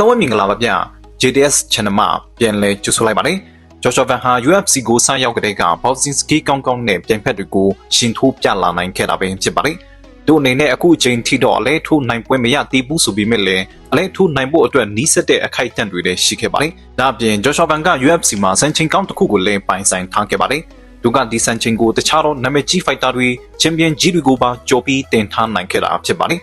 လုံးဝမင်္ဂလာပါဗျ JDS Channel မှာပြန်လည်ကြိုဆိုလိုက်ပါတယ်ဂျော်ရှော့ဗန်ဟာ UFC ကိုစရောက်တဲ့က boxing skill ကောင်းကောင်းနဲ့ပြိုင်ဖက်တွေကိုရှင်ထိုးပြလာနိုင်ခဲ့တာပဲဖြစ်ပါတယ်သူအနေနဲ့အခုအချိန်ထိတော့အလဲထိုးနိုင်ပွဲမရသေးဘူးဆိုပေမဲ့လည်းအလဲထိုးနိုင်ဖို့အတွက်နီးစက်တဲ့အခိုက်အတန့်တွေလည်းရှိခဲ့ပါတယ်ဒါအပြင်ဂျော်ရှော့ဗန်က UFC မှာစံချိန်ကောင်းတစ်ခုကိုလည်းပိုင်ဆိုင်ထားခဲ့ပါတယ်သူကဒီစံချိန်ကိုတခြားသောနာမည်ကြီးဖိုက်တာတွေချန်ပီယံကြီးတွေကိုပါကြော်ပြီးတင်ထားနိုင်ခဲ့တာဖြစ်ပါတယ်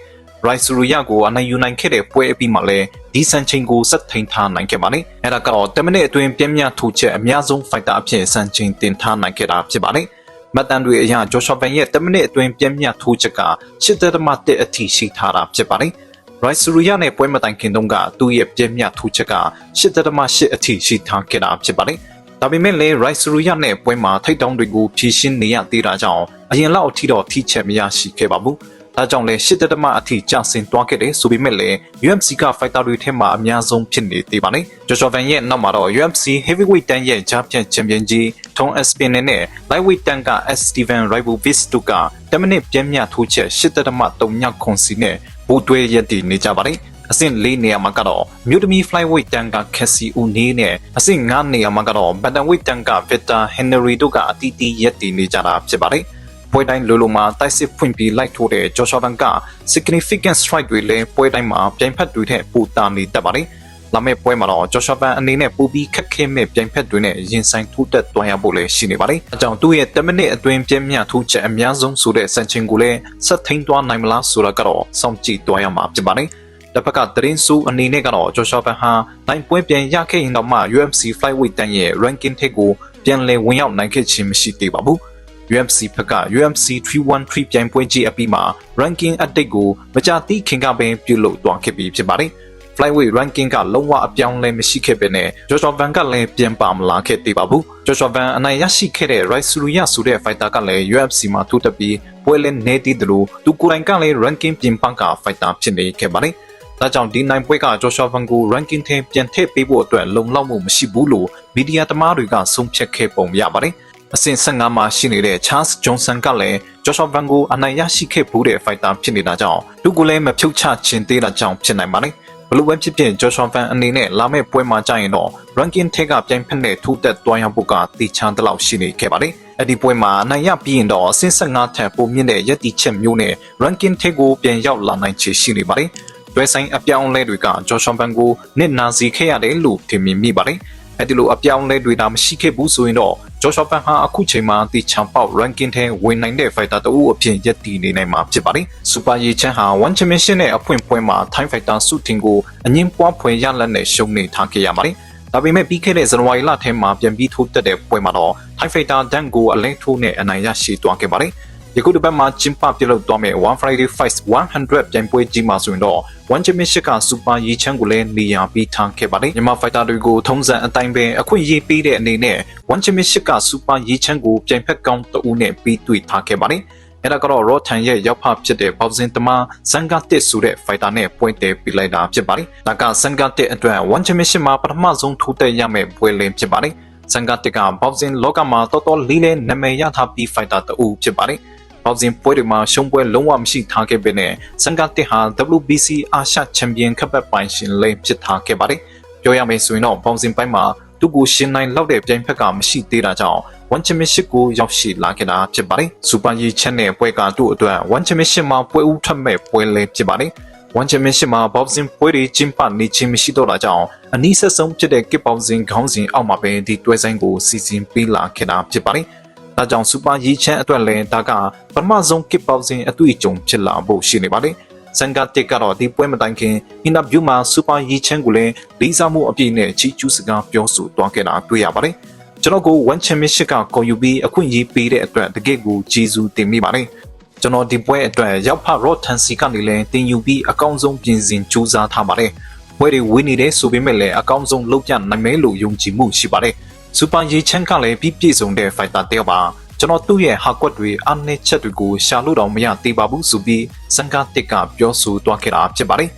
ရိုက်ဆူရီယာကိုအနိုင်ယူနိုင်ခဲ့တဲ့ပွဲအပြီးမှာလည်းဒီစံချိန်ကိုဆက်ထိန်ထားနိုင်ခဲ့ပါတယ်။အဲဒါကတော့10မိနစ်အတွင်းပြင်းပြထူချက်အများဆုံးဖိုက်တာအဖြစ်စံချိန်တင်ထားနိုင်ခဲ့တာဖြစ်ပါတယ်။မတ်တန်တွေအရဂျော်ရှော့ဗန်ရဲ့10မိနစ်အတွင်းပြင်းပြထူချက်က8.1အထိရှိထားတာဖြစ်ပါတယ်။ရိုက်ဆူရီယာနဲ့ပွဲမတိုင်ခင်တုန်းကသူ့ရဲ့ပြင်းပြထူချက်က8.8အထိရှိထားခဲ့တာဖြစ်ပါတယ်။ဒါပေမဲ့လည်းရိုက်ဆူရီယာနဲ့ပွဲမှာထိတ်တောင်းတွေကိုဖြည့်ရှင်းနေရသေးတာကြောင့်အရင်လောက်အထိတော့ထိချက်မရရှိခဲ့ပါဘူး။ ဒါကြောင့်လည်း8.1အထိကျဆင်းသွားခဲ့တယ်ဆိုပေမဲ့လည်း UFC က fighter တွေထဲမှာအများဆုံးဖြစ်နေသေးပါတယ်။ဂျော်ဂျော်ဗန်ရဲ့နောက်မှာတော့ UFC heavyweight တန်းရဲ့ဂျာပြန့်ချန်ပီယံကြီးထုံး Espin နဲ့ lightweight တန်းက S Steven Ribovic တို့က10မိနစ်ပြင်းပြထိုးချက်8.3ခွန်စီနဲ့ဘူတွဲရက်တည်နေကြပါတယ်။အဆင့်၄နေရာမှာကတော့မြို့သမီ flyweight တန်းက Cassie O'Neill နဲ့အဆင့်၅နေရာမှာကတော့ bantamweight တန်းက Victor Henry တို့ကအတီးတီးရက်တည်နေကြတာဖြစ်ပါတယ်။ ပွဲတိုင်းလိုလိုမှာတိုက်စစ်ဖွင့်ပြီးလိုက်ထိုးတဲ့ Joshua Van က significant strike တွေလည်းပွဲတိုင်းမှာပြိုင်ဖက်တွေထက်ပိုတာနေတတ်ပါတယ်။လာမယ့်ပွဲမှာတော့ Joshua Van အနေနဲ့ပိုပြီးခက်ခဲမဲ့ပြိုင်ဖက်တွေနဲ့ရင်ဆိုင်ထိုးတက်သွားရဖို့လည်းရှိနေပါတယ်။အကြောင်းသူ့ရဲ့10မိနစ်အတွင်းပြင်းပြထိုးချက်အများဆုံးဆိုတဲ့စံချိန်ကိုလည်းဆက်ထိန်သွားနိုင်မလားဆိုတာကတော့စောင့်ကြည့်သွားရမှာဖြစ်ပါတယ်။တစ်ဖက်ကသတင်းဆိုးအနေနဲ့ကတော့ Joshua Van ဟာနိုင်ပွဲပြန်ရခဲ့ရင်တော့မှ UFC flyweight တန်းရဲ့ ranking ထိပ်ကိုပြန်လည်ဝင်ရောက်နိုင်ခဲ့ခြင်းမရှိသေးပါဘူး။ UFC ဘက်က UFC 313ပြိုင်ပွဲကြီးအပြီးမှာ ranking အတိတ်ကိုမကြသီးခင်ကပင်ပြုလုပ်သွားခဲ့ပြီးဖြစ်ပါတယ်။ flyweight ranking ကလုံးဝအပြောင်းလဲမရှိခဲ့ပေနဲ့ Joshua Van ကလည်းပြန်ပါမလာခဲ့သေးပါဘူး။ Joshua Van အနိုင်ရရှိခဲ့တဲ့ Raisuruya ဆိုတဲ့ fighter ကလည်း UFC မှာထိုးတက်ပြီးပွဲလဲနေတည်တယ်လို့သူကိုယ်တိုင်ကလည်း ranking ပြင်ပက fighter ဖြစ်နေခဲ့ပါတယ်။ဒါကြောင့်ဒီနိုင်ပွဲက Joshua Van ကို ranking ထဲပြန်ထည့်ပေးဖို့အတွက်လုံလောက်မှုမရှိဘူးလို့မီဒီယာသမားတွေကဆုံးဖြတ်ခဲ့ပုံရပါတယ်။ အဆင့်15မှာရှိနေတဲ့ Charles Johnson ကလည်း Joshua Van ကိုအနိုင်ရရှိခဲ့ဘူးတဲ့ fighter ဖြစ်နေတာကြောင့်သူကလည်းမဖြုတ်ချခြင်းသေးတာကြောင့်ဖြစ်နိုင်ပါတယ်ဘလို့ပဲဖြစ်ဖြစ် Joshua Van အနေနဲ့လာမယ့်ပွဲမှာကြာရင်တော့ ranking ထက်ကပြိုင်ဖက်နဲ့ထိုးတက်သွားရဖို့ကတေချမ်းတလောက်ရှိနေခဲ့ပါတယ်အဲ့ဒီပွဲမှာအနိုင်ရပြီးရင်တော့အဆင့်15ထက်ပိုမြင့်တဲ့ရည်တည်ချက်မျိုးနဲ့ ranking ထက်ကိုပြန်ရောက်လာနိုင်ချေရှိနေပါတယ်တွဲဆိုင်အပြောင်းလဲတွေက Joshua Van ကိုနစ်နာစေခဲ့ရတယ်လို့ထင်မြင်မိပါတယ် အဲ့ဒီလိုအပြောင်းလဲတွေဒါမရှိခဲ့ဘူးဆိုရင်တော့ Joshua Pan ဟာအခုချိန်မှာတီချန်ပေါက် ranking ထဲဝင်နိုင်တဲ့ fighter တဦးအဖြစ်ရပ်တည်နေနိုင်မှာဖြစ်ပါတယ်။ Super Ye Chan ဟာ One Championship နဲ့အဖွင့်ပွဲမှာ Thai fighter စုတင်ကိုအငင်းပွားဖွယ်ရလက်နဲ့ရှုံးနေထားခဲ့ရပါတယ်။ဒါပေမဲ့ပြီးခဲ့တဲ့ဇန်နဝါရီလထဲမှာပြန်ပြီးထိုးတက်တဲ့ပွဲမှာတော့ Thai fighter Dan ကိုအလဲထိုးနဲ့အနိုင်ရရှိသွားခဲ့ပါတယ်။ ယခုတစ်ပတ်မှာကျင်းပပြုလုပ်သွားမယ့် One Friday Fight 100ပြိုင်ပွဲကြီးမှာဆိုရင်တော့ One Championship က Super ရီချမ်းကိုလည်းနေရာပေးထားခဲ့ပါတယ်။မြန်မာ fighter တွေကိုထုံးစံအတိုင်းပဲအခွင့်အရေးပေးတဲ့အနေနဲ့ One Championship က Super ရီချမ်းကိုပြိုင်ဖက်ကောင်းတဦးနဲ့ပြီးတွေ့ထားခဲ့ပါတယ်။အဲ့ဒါကတော့ Raw ထန်ရဲ့ရောက်ဖဖြစ်တဲ့ Boxing တမဇန်ဂတစ်ဆိုတဲ့ fighter နဲ့ပွဲတည်ပြလိုက်တာဖြစ်ပါတယ်။ဒါကဇန်ဂတစ်အတွက် One Championship မှာပထမဆုံးထိုးတက်ရမယ့်ပွဲလင်းဖြစ်ပါတယ်။ဇန်ဂတစ်က Boxing လောကမှာတော်တော်လေးလေးနာမည်ရထားပြီး fighter တဦးဖြစ်ပါတယ်။ ဘောက်စင်ပွဲတွေမှာရှုံးပွဲလုံးဝမရှိထားခဲ့ပေနဲ့စန်ဂတစ်ဟာ WBC အာရှချန်ပီယံကပ်ပိုင်ရှင်လည်းဖြစ်ထားခဲ့ပါတယ်။ပြောရမယ်ဆိုရင်တော့ဘောက်စင်ပိုင်းမှာသူ့ကိုရှင်နိုင်လောက်တဲ့ပြိုင်ဖက်ကမရှိသေးတာကြောင့် One Championship ကိုရောက်ရှိလာခဲ့တာဖြစ်ပါတယ်။ Super Yi ချန်တဲ့ပွဲကသူ့အတွက် One Championship မှာပွဲဦးထွက်မဲ့ပွဲလည်းဖြစ်ပါတယ်။ One Championship မှာ boxing ပွဲတွေကျင်းပနေခြင်းမရှိတော့တာကြောင့်အနည်းဆက်ဆုံးဖြစ်တဲ့ kick boxing ခေါင်းစဉ်အောက်မှာပဲဒီတွဲဆိုင်ကိုစီစဉ်ပေးလာခဲ့တာဖြစ်ပါတယ်။ ဒါကြောင့်စူပါရီချန်အတွက်လည်းဒါကပထမဆုံး kick boxing အတွေ့အကြုံဖြစ်လာဖို့ရှိနေပါတယ်။စန်ဂတ်တစ်ကတော့ဒီပွဲမတိုင်ခင်အင်တာဗျူးမှာစူပါရီချန်ကိုလည်းလေးစားမှုအပြည့်နဲ့ချီးကျူးစကားပြောဆိုသွားခဲ့တာတွေ့ရပါတယ်။ကျွန်တော်ကို one championship ကခေါ်ယူပြီးအခွင့်အရေးပေးတဲ့အတွက်တကယ့်ကိုကျေးဇူးတင်မိပါတယ်။ကျွန်တော်ဒီပွဲအတွက်ရောက်ဖရော့ထန်စီကနေလည်းတင်ယူပြီးအကောင်းဆုံးပြင်ဆင်ကြိုးစားထားပါတယ်။ပွဲတွေဝင်းနေတဲ့ဆိုပေမဲ့လည်းအကောင်းဆုံးလုပ်ပြနိုင်မယ်လို့ယုံကြည်မှုရှိပါတယ်။ စူပါရေချမ်းကလည်းပြီးပြည့်စုံတဲ့ဖိုက်တာတယောက်ပါကျွန်တော်သူ့ရဲ့ဟာကွက်တွေအနှဲချက်တွေကိုရှာလို့တော့မရသေးပါဘူးဆိုပြီးစန်ကာတစ်ကပြောဆိုသွားခဲ့တာဖြစ်ပါတယ်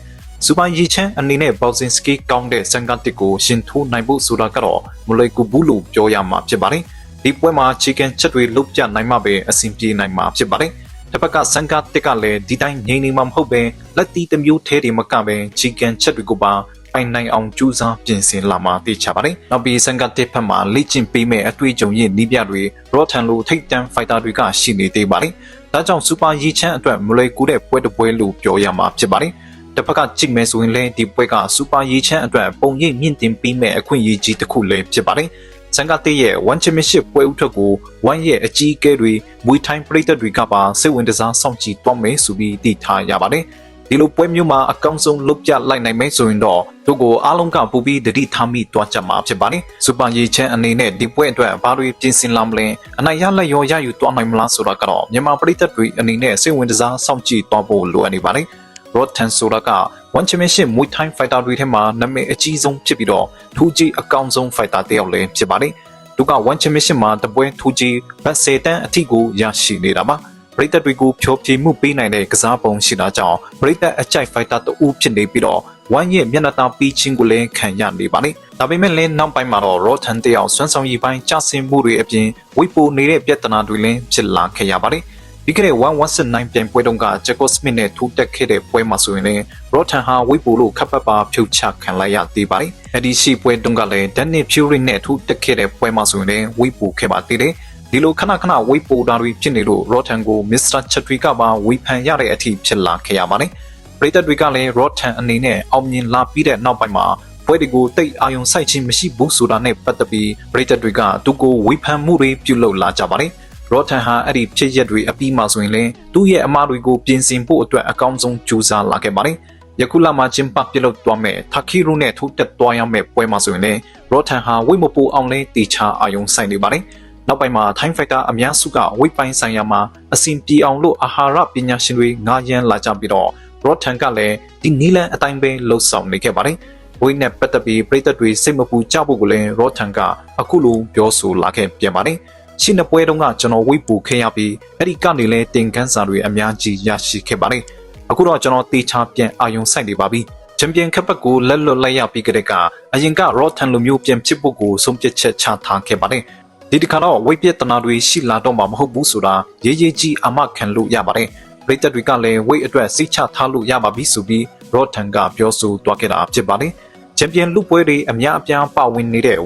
စူပါရီချန်အနေနဲ့ဘောက်စင်စကီကောင်းတဲ့စန်ကာတစ်ကိုရှင်ထိုးနိုင်ဖို့ဆိုတာကတော့မလွယ်ကူဘူးလို့ပြောရမှာဖြစ်ပါတယ်ဒီပွဲမှာချီကန်ချက်တွေလုတ်ပြနိုင်မှပဲအဆင်ပြေနိုင်မှာဖြစ်ပါတယ်တစ်ဖက်ကစန်ကာတစ်ကလည်းဒီတိုင်းငြိမ်နေမှာမဟုတ်ပဲလက်တီးတစ်မျိုးထဲတွေမကပဲချီကန်ချက်တွေကိုပါ ပိုင်နိုင်အောင်ကြိုးစားပြင်ဆင်လာမှာသိချပါတယ်။နောက်ပြီးစံကတစ်ဖက်မှာလေ့ကျင့်ပေးမဲ့အတွေ့အကြုံရင်းနီးပြတွေရော့ထန်လိုထိတ်တန့်ဖိုက်တာတွေကရှိနေသေးပါတယ်။ဒါကြောင့်စူပါရီချန်အတွက်မလွယ်ကူတဲ့ပွဲတစ်ပွဲလို့ပြောရမှာဖြစ်ပါတယ်။တစ်ဖက်ကကြည့်မယ်ဆိုရင်လည်းဒီပွဲကစူပါရီချန်အတွက်ပုံရိပ်မြင့်တင်ပေးမဲ့အခွင့်အရေးကြီးတစ်ခုလည်းဖြစ်ပါတယ်။စံကတေးရဲ့ One Championship ပွဲဥထွက်ကို One ရဲ့အကြီးအကဲတွေမွေထိုင်းပရိသတ်တွေကပါစိတ်ဝင်စားစောင့်ကြည့်သွားမယ်ဆိုပြီးတည်ထားရပါတယ်။ ဒီလိုပွဲမျိုးမှာအကောင်းဆုံးလုပ်ပြလိုက်နိုင်မယ်ဆိုရင်တော့တို့ကိုအားလုံးကပူပြီးတတိထားမိသွားကြမှာဖြစ်ပါတယ်။စူပါရီချန်အနေနဲ့ဒီပွဲအတွက်ဘာတွေပြင်ဆင်လာမလဲအနိုင်ရလက်ရောရယူသွားနိုင်မလားဆိုတာကတော့မြန်မာပရိသတ်တွေအနေနဲ့စိတ်ဝင်စားစောင့်ကြည့်သွားဖို့လိုအပ်နေပါတယ်။ Rotten ဆိုတာက One Championship Muay Thai Fighter တွေထဲမှာနာမည်အကြီးဆုံးဖြစ်ပြီးတော့ထူးကြီးအကောင်းဆုံး Fighter တစ်ယောက်လည်းဖြစ်ပါတယ်။သူက One Championship မှာတပွဲထူးကြီးဘတ်စေတန်းအထိကိုရရှိနေတာပါ။ ပရိသတ်တွေကိုဖြောပြမှုပေးနိုင်တဲ့ကစားပုံရှိတာကြောင့်ပရိသတ်အကြိုက် Fighter တူဖြစ်နေပြီးတော့ One ရဲ့မျက်နှာသားပြီးချင်းကိုလည်းခံရနေပါလိမ့်။ဒါပေမဲ့လည်းနောက်ပိုင်းမှာတော့ Rotten တယောက်စွမ်းဆောင်ရည်ပိုင်းကျဆင်းမှုတွေအပြင်ဝိပိုနေတဲ့ပြဿနာတွေလည်းဖြစ်လာခဲ့ရပါတယ်။ပြီးခဲ့တဲ့119ပြိုင်ပွဲတုန်းကဂျက်ကော့စမစ်နဲ့ထိုးတက်ခဲ့တဲ့ပွဲမှာဆိုရင်လည်းရော့ထန်ဟာဝိပူလို့ခပ်ပတ်ပါဖြုတ်ချခံလိုက်ရသေးပါတယ်။အဲဒီရှိပွဲတုန်းကလည်းဒန်နစ်ဖြူရီနဲ့ထိုးတက်ခဲ့တဲ့ပွဲမှာဆိုရင်လည်းဝိပူခဲ့ပါသေးတယ်။ ဒီလိုခဏခဏဝိပူတာတွေဖြစ်နေလို့ရော့ထန်ကိုမစ္စတာချက်ထရီကပါဝေဖန်ရတဲ့အထိဖြစ်လာခဲ့ရပါတယ်။ပရိသတ်တွေကလည်းရော့ထန်အနေနဲ့အောင်မြင်လာပြီးတဲ့နောက်ပိုင်းမှာပွဲတွေကိုတိတ်အာယုံစိုက်ခြင်းမရှိဘူးဆိုတာနဲ့ပတ်သက်ပြီးပရိသတ်တွေကသူ့ကိုဝေဖန်မှုတွေပြုလုပ်လာကြပါတယ်။ရော့ထန်ဟာအဲ့ဒီဖြစ်ရက်တွေအပြီးမှဆိုရင်လည်းသူ့ရဲ့အမားတွေကိုပြင်ဆင်ဖို့အတွက်အကောင်းဆုံးကြိုးစားလာခဲ့ပါတယ်။ယခုလမှာကျင်းပပြုလုပ်သွားမဲ့တာခီရူနဲ့ထိုးတက်သွားရမယ့်ပွဲမှာဆိုရင်လည်းရော့ထန်ဟာဝိတ်မပူအောင်လဲတေချာအာယုံဆိုင်နေပါတယ်။ နောက်ပိုင်းမှာ Time Fighter အများစုကဝိတ်ပိုင်းဆိုင်ရာမှာအစဉ်ပြေအောင်လို့အာဟာရပညာရှင်တွေငားရမ်းလာကြပြီးတော့ Rotten ကလည်းဒီနီလန်အတိုင်းပဲလှုပ်ဆောင်နေခဲ့ပါတယ်။ဝိတ်နဲ့ပတ်သက်ပြီးပြည်သက်တွေစိတ်မပူကြဖို့ကိုလည်း Rotten ကအခုလိုပြောဆိုလာခဲ့ပြန်ပါတယ်။ရှင်းတဲ့ပွဲတုန်းကကျွန်တော်ဝိပူခဲ့ရပြီးအဲ့ဒီကနေလဲတင်ကန်းစာတွေအများကြီးရရှိခဲ့ပါတယ်အခုတော့ကျွန်တော်တေချာပြန်အာယုံဆိုင်နေပါပြီချန်ပီယံခပ်ပတ်ကိုလက်လွတ်လိုက်ရပြီးကြတဲ့ကအရင်ကရော့ထန်လိုမျိုးပြန်ဖြစ်ဖို့ကိုဆုံးဖြတ်ချက်ချထားခဲ့ပါတယ် ဒီတစ်ခါတော့ဝိပြဿနာတွေရှိလာတော့မှာမဟုတ်ဘူးဆိုတာရေးရေးကြီးအမခံလို့ရပါတယ်ပရိသတ်တွေကလည်းဝိတ်အတွက်စိတ်ချထားလို့ရပါပြီဆိုပြီးရော့ထန်ကပြောဆိုသွားခဲ့တာဖြစ်ပါတယ်ချန်ပီယံလူပွဲတွေအများအပြားပါဝင်နေတဲ့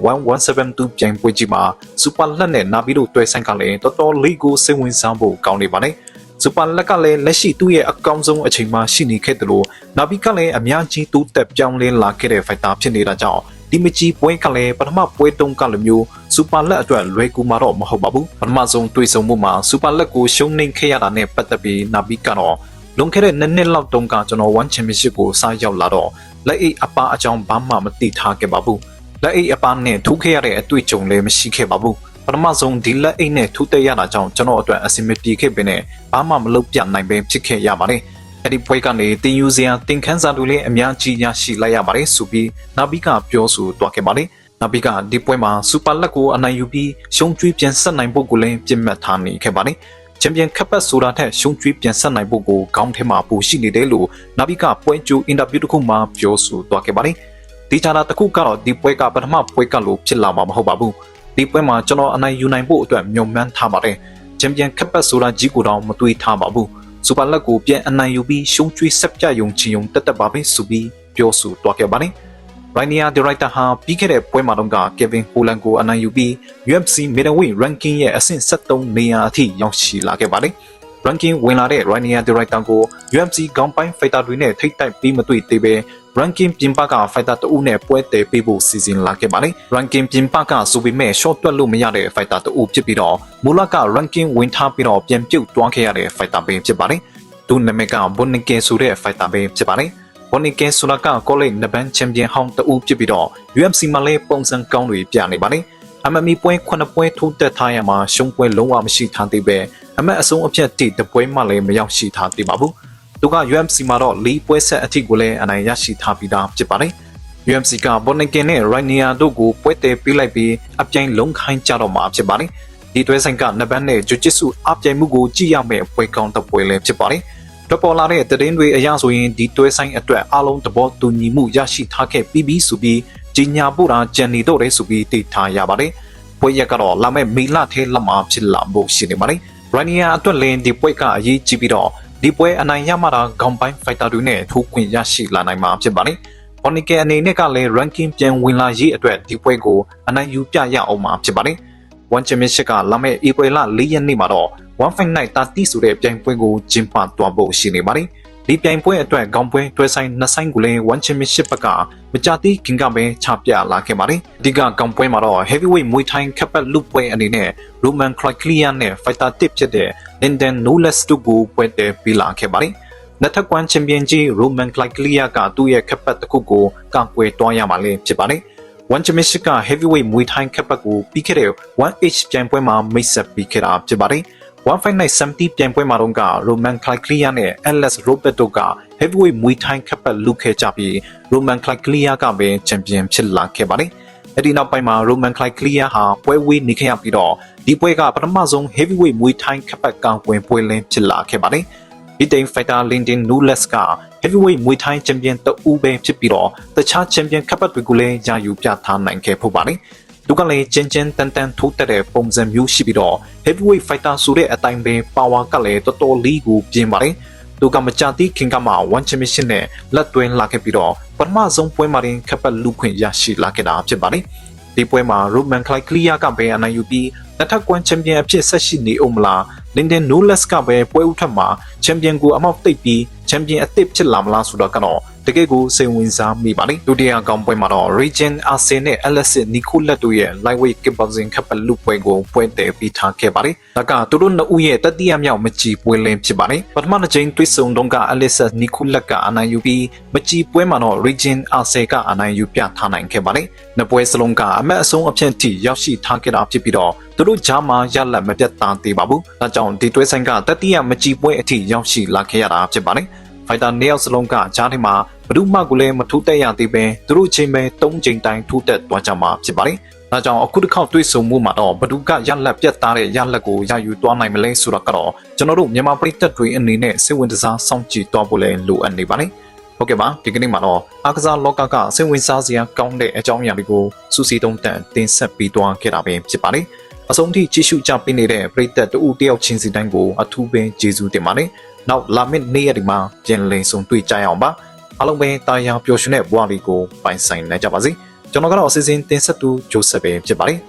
1172ပြိုင်ပွဲကြီးမှာစူပါလက်နဲ့နာဘီတို့တွဲဆိုင်ကလည်းတော်တော်လေးကိုစိတ်ဝင်စားဖို့ကောင်းနေပါတယ်။စူပါလက်ကလည်းလက်ရှိသူ့ရဲ့အကောင်းဆုံးအချိန်မှာရှိနေခဲ့တယ်လို့နာဘီကလည်းအများကြီးတိုးတက်ပြောင်းလဲလာခဲ့တဲ့ဖိုက်တာဖြစ်နေတာကြောင့် ဒီမကြီးပွဲကလည်းပထမပွဲတုန်းကလိုမျိုးစူပါလက်အတွက်လွယ်ကူမှာတော့မဟုတ်ပါဘူးပထမဆုံးတွေ့ဆုံမှုမှာစူပါလက်ကိုရှုံးနိမ့်ခဲ့ရတာနဲ့ပတ်သက်ပြီးနာဘီကတော့လွန်ခဲ့တဲ့နှစ်နှစ်လောက်တုန်းကကျွန်တော်1 championship ကိုစားရောက်လာတော့လက်အိတ်အပားအကြောင်းဘာမှမသိထားခဲ့ပါဘူးလက်အိတ်အပားနဲ့ထူးခဲ့ရတဲ့အတွေ့အကြုံလည်းမရှိခဲ့ပါဘူးပထမဆုံးဒီလက်အိတ်နဲ့ထူးတဲ့ရတာကြောင့်ကျွန်တော်အတွက်အဆင်မပြေခဲ့ပေနဲ့ဘာမှမလုပ်ပြနိုင်ပဲဖြစ်ခဲ့ရပါတယ် အဲ့ဒီပွဲကနေတင်ယူစရာတင်ခန်းစာတွေလည်းအများကြီးရရှိလိုက်ရပါတယ်ဆိုပြီးနာဘီကပြောဆိုသွားခဲ့ပါတယ်နာဘီကဒီပွဲမှာစူပါလက်ကိုအနိုင်ယူပြီးရှုံးကျွေးပြန်ဆက်နိုင်ဖို့ကိုလည်းပြင်မှတ်ထားနေခဲ့ပါတယ်ချန်ပီယံခပ်ပတ်ဆိုတာထက်ရှုံးကျွေးပြန်ဆက်နိုင်ဖို့ကိုခေါင်းထဲမှာပိုရှိနေတယ်လို့နာဘီကပွဲကြိုအင်တာဗျူးတစ်ခုမှာပြောဆိုသွားခဲ့ပါတယ်။ဒီချာတာတစ်ခုကတော့ဒီပွဲကပထမပွဲကလို့ဖြစ်လာမှာမဟုတ်ပါဘူး။ဒီပွဲမှာကျွန်တော်အနိုင်ယူနိုင်ဖို့အတွက်မျှော်မှန်းထားပါတယ်။ချန်ပီယံခပ်ပတ်ဆိုတာကြီးကိုတော့မတွေးထားပါဘူး။ စူပါလက်ကိုပြန်အနိုင်ယူပြီးရှုံးကျွေးဆက်ပြယုံချင်ယုံတက်တက်ပါပဲဆိုပြီးပြောဆိုသွားခဲ့ပါတယ်။ Rainier Director ဟာပြီးခဲ့တဲ့ပွဲမှာတော့က Kevin Holland ကိုအနိုင်ယူပြီး UFC Middleweight Ranking ရဲ့အဆင့်73နေရာအထိရောက်ရှိလာခဲ့ပါတယ်။ Ranking ဝင်လာတဲ့ Rainier Director ကို UFC ခေါင်းပိုင်း fighter တွေနဲ့ထိတ်တိုက်ပြီးမတွေ့သေးပဲ ranking ပြင်ပက fighter တဦးနဲ့ပွဲတည်ပေးဖို့စီစဉ်လာခဲ့ပါတယ်။ ranking ပြင်ပကဆိုပေမဲ့ short တွက်လို့မရတဲ့ fighter တဦးဖြစ်ပြီးတော့မူလက ranking ဝင်ထားပြီးတော့ပြန်ပြုတ်သွားခဲ့ရတဲ့ fighter ပဲဖြစ်ပါတယ်။သူနာမည်က Bonnick ဆိုတဲ့ fighter ပဲဖြစ်ပါတယ်။ဝနီကင်ဆိုနာကကောလိပ်နဘန်ချန်ပီယံဟောင်းတဦးဖြစ်ပြီးတော့ UFC မှာလည်းပုံစံကောင်းတွေပြနေပါတယ်။ MMA ပွဲ9ပွဲထိုးတက်ထားရမှာရှုံးပွဲလုံးဝမရှိထားသေးပဲအမတ်အဆုံးအဖြတ်တိတပွဲမှလည်းမရောက်ရှိထားသေးပါဘူး။ သူက UFC မှာတော့၄ပွဲဆက်အထိကိုလည်းအနိုင်ရရှိထားပြီးသားဖြစ်ပါတယ်။ UFC ကဘော်နကင်နဲ့ရိုင်နီယာတို့ကိုပွဲတည်ပေးလိုက်ပြီးအပြိုင်လုံးခိုင်းကြတော့မှာဖြစ်ပါတယ်။ဒီတွဲဆိုင်ကနဘန်နဲ့ဂျူဂျစ်ဆူအပြိုင်မှုကိုကြည့်ရမယ့်ပွဲကောင်းတစ်ပွဲလည်းဖြစ်ပါတယ်။ထွက်ပေါ်လာတဲ့သတင်းတွေအရဆိုရင်ဒီတွဲဆိုင်အတွက်အားလုံးသဘောတူညီမှုရရှိထားခဲ့ပြီးပြီဆိုပြီးကြီးညာဖို့တာကြံနေတော့တယ်ဆိုပြီးသိထားရပါတယ်။ပွဲရက်ကတော့လာမဲ့မေလထဲလောက်မှာဖြစ်လာဖို့ရှိနေပါတယ်။ရိုင်နီယာအတွက်လည်းဒီပွဲကအရေးကြီးပြီးတော့ ဒီပွဲအနိုင်ရမှတာဂေါင်ပိုင်းဖိုက်တာတွေနဲ့ထိုးခွင့်ရရှိလာနိုင်မှာဖြစ်ပါတယ်။ Bonical အနေနဲ့ကလည်း ranking ပြန်ဝင်လာရေးအတွက်ဒီပွဲကိုအနိုင်ယူပြရအောင်မှာဖြစ်ပါတယ်။ One Championship ကလာမယ့်ဧပြီလ၄ရက်နေ့မှာတော့ One Fight Night 30ဆိုတဲ့ပြိုင်ပွဲကိုကျင်းပသွားဖို့ရှိနေပါတယ်။ဒီပြိုင်ပွဲအတွက်ခေါင်းပွဲတွဲဆိုင်နှစ်ဆိုင်ကိုလည်း One Championship ဘက်ကမကြသေးခင်ကပဲချပြလာခဲ့ပါတယ်။အဓိကခေါင်းပွဲမှာတော့ Heavyweight Muay Thai ခပ်ပတ်လူပွဲအနေနဲ့ Roman Cliclia နဲ့ Fighter Tip ဖြစ်တဲ့ Linden Knowles တို့ကိုပွဲတည်ပြီးလာခဲ့ပါတယ်။လက်ထက်ကွမ်ချန်ပီယံကြီး Roman Cliclia ကသူ့ရဲ့ခပ်ပတ်တစ်ခုကိုကာကွယ်သွားရမှာလည်းဖြစ်ပါတယ်။ One Championship က Heavyweight Muay Thai ခပ်ပတ်ကိုပြီးခဲ့တဲ့ 1H ပြိုင်ပွဲမှာမိတ်ဆက်ပြီးခဲ့တာဖြစ်ပါတယ်။ One Fight Night 70ပြိုင်ပွဲမှာတော့က Roman Cliclia နဲ့ Alex Robert တို့က Heavyweight Muay Thai ခပ်ပတ်လုခဲ့ကြပြီး Roman Cliclia ကပဲချန်ပီယံဖြစ်လာခဲ့ပါတယ်။အဲဒီနောက်ပိုင်းမှာ Roman Cliclia ဟာပွဲဝေးနေခဲ့ရပြီးတော့ ဒီပွဲကပထမဆုံး Heavyweight Muay Thai ခပ်ပတ်ကောင်ဝင်ပွဲလင်းဖြစ်လာခဲ့ပါတယ်။ဒီတိန်ဖိုက်တာလင်တင်နူးလက်စ်က heavyweight မွေထိုင်းချန်ပီယံတဦးပဲဖြစ်ပြီးတော့တခြားချန်ပီယံခပ်ပတ်တွေကိုလည်းယာယူပြထားနိုင်ခဲ့ဖို့ပါတယ်။သူကလည်းကျင်းကျင်းတန်တန်ထိုးတက်တဲ့ပုံစံမျိုးရှိပြီးတော့ heavyweight fighter ဆိုတဲ့အတိုင်းပဲ power ကလည်းတော်တော်လေးကိုပြင်းပါတယ်။သူကမကြသေးခင်ကမှ one championship နဲ့လက်တွဲလာခဲ့ပြီးတော့ပထမဆုံးပွဲမှာတင်ခပ်ပတ်လူခွင့်ရရှိလာခဲ့တာဖြစ်ပါတယ်။ဒီပွဲမှာ Roman Cliclia ကပဲအနိုင်ယူပြီး လက်ထက်ကွမ်ချန်ပီယံအဖြစ်ဆက်ရှိနေအောင်မလား Linden Knowles ကပဲပွဲဥထက်မှာချန်ပီယံကိုအမောက်တိတ်ပြီးချန်ပီယံအသစ်ဖြစ်လာမလားဆိုတော့ကတော့ တကယ်ကိုစိတ်ဝင်စားမိပါလိမ့်ဒုတိယကောင်ပွဲမှာတော့ Region Arsen နဲ့ Alex Nicolet တို့ရဲ့ lightweight kickboxing ခပ်ပတ်လူပွဲကိုပွဲတည်ပြီးထားခဲ့ပါတယ်ဒါကသူတို့နှစ်ဦးရဲ့တတိယမြောက်မချီပွဲလင်းဖြစ်ပါတယ်ပထမတစ်ချိန်တွေ့ဆုံတုန်းက Alex Nicolet ကအနိုင်ယူပြီးမချီပွဲမှာတော့ Region Arsen ကအနိုင်ယူပြထားနိုင်ခဲ့ပါတယ်နှစ်ပွဲစလုံးကအမတ်အဆုံးအဖြစ်ထိရောက်ရှိထားခဲ့တာဖြစ်ပြီးတော့သူတို့ဂျာမာရလက်မပြတ်သားသေးပါဘူး။ဒါကြောင့်ဒီတွဲဆိုင်ကတတိယမကြည်ပွဲအထိရောက်ရှိလာခဲ့ရတာဖြစ်ပါတယ်။ ဖိုက်တာနှစ်ယောက်စလုံးကဂျားထဲမှာဘယ်သူမှကိုလည်းမထိုးတက်ရသေးပဲသူတို့ချိန်ပဲ၃ချိန်တိုင်းထိုးတက်သွားကြမှာဖြစ်ပါတယ်။ဒါကြောင့်အခုတစ်ခေါက်တွေ့ဆုံမှုမှာတော့ဘဒုကရလက်ပြတ်သားတဲ့ရလက်ကိုရယူသွားနိုင်မလဲဆိုတော့ကတော့ကျွန်တော်တို့မြန်မာပြည်သက်တွေအနေနဲ့စိတ်ဝင်စားစောင့်ကြည့်သွားဖို့လည်းလိုအပ်နေပါတယ်။ဟုတ်ကဲ့ပါဒီကနေ့မှာတော့အားကစားလောကကစိတ်ဝင်စားစရာကောင်းတဲ့အကြောင်းအရာတွေကိုစူးစီးတုံးတန်တင်ဆက်ပေးသွားခဲ့တာပဲဖြစ်ပါတယ်။အဆုံးထိကြည့်ရှုကြပေးနေတဲ့ပရိသတ်တဦးတယောက်ချင်းစီတိုင်းကိုအထူးပဲကျေးဇူးတင်ပါတယ်။ နောက်လာမယ့်နေ့ရက်ဒီမှာပြန်လည်ဆုံတွေ့ကြရအောင်ပါ။အားလုံးပဲတာယာပျော်ရွှင်တဲ့ဘဝလေးကိုပိုင်ဆိုင်နိုင်ကြပါစေ။ကျွန်တော်ကတော့အစီအစဉ်တင်ဆက်သူဂျိုဆက်ပဲဖြစ်ပါတယ်။